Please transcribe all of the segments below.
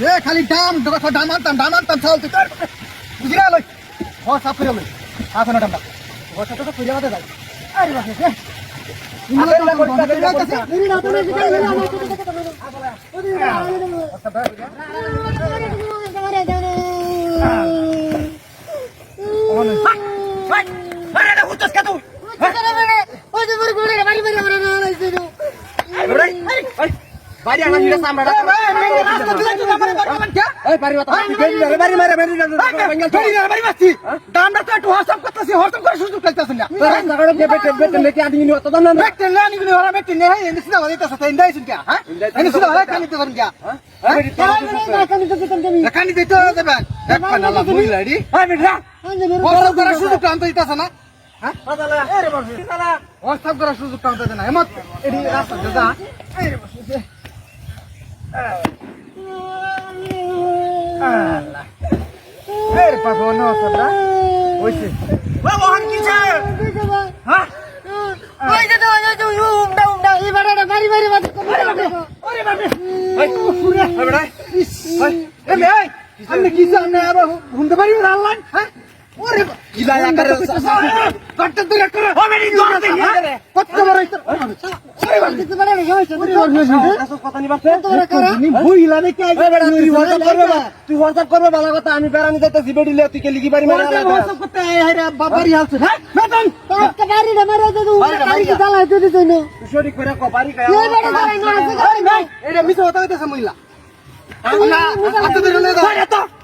রে খালি ডাম কথা ডাম আনতাম ডাম আনতাম চাল তুই বুঝি না লই ঘর সাফ করে লই হাত না ডামটা ঘর সাথে তো খুঁজে বাদে যাই আরে বাপরে রে তো রে জিগাই লই আমার তো আরে এটা হুতস কা তুই বাড়ি আনা দিলে সামরা এই বাড়ি মাথা বাড়ি বাড়ি মারে বাড়ি জাগাড়ে যে বেটে বেটে লেকে আদি নি অত দাম না এই বেটা আমি কি জানি আবার হুনতে পারি আল্লাহ হ্যাঁ ওরে ইলা আকারে কত দূর করে হবে নি দৌড়তে কত বড় ইস্তার কথা নি বাপে নি ভুইলা দেখে আই এই বেটা তুই WhatsApp করবে ভালো কথা। আমি বেড়ানি যাইতেছি বেডিলে তুই কে লিখি বাড়ি মারে আলাদা? করতে বাবারি হালছে। হ্যাঁ? বাড়ি ভাই এটা মিছে না জানি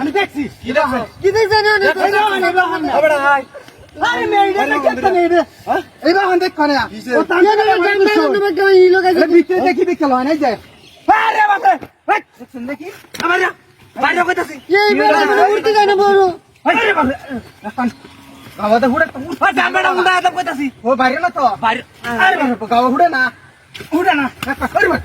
আমি দেখছি। কি দেখছেন? আরে মেয়ে এটা নেই রে এইবার হন দেখ কোনে ও তাহলে ভিতরে দেখি দেখি লয় নাই যায় আরে বাপরে! দেখছেন দেখি? আমার বাইরে কইতাছি আরে বাপরে! এখন গাওয়াতে হুড়ে তো উঠা উড়া কইতাছি ও বাইরে না তো? বাইরে আরে বাপরে! গাওয়া হুড়ে না। হুড়ে না। আরে বাপরে!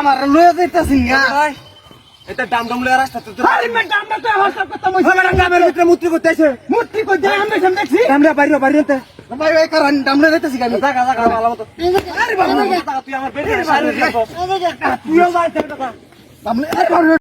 আমার লয়ে যাইতাছি না। এটা ডাম ডাম লয়ে রাস্তা তো আরে মে ডামটা তো আমার সব কথা মই আমার গ্রামের ভিতরে মূর্তি করতেছে মুত্তি কই দেয় আমি সামনে দেখছি। আমরা বাইরে বাইরে তে ভাই ভাই কারণ ডামলে যাইতাছি আমি জায়গা জায়গা ভালো মতো। আরে বাবা তুই আমার বেটে তুইও যাইতে ডামলে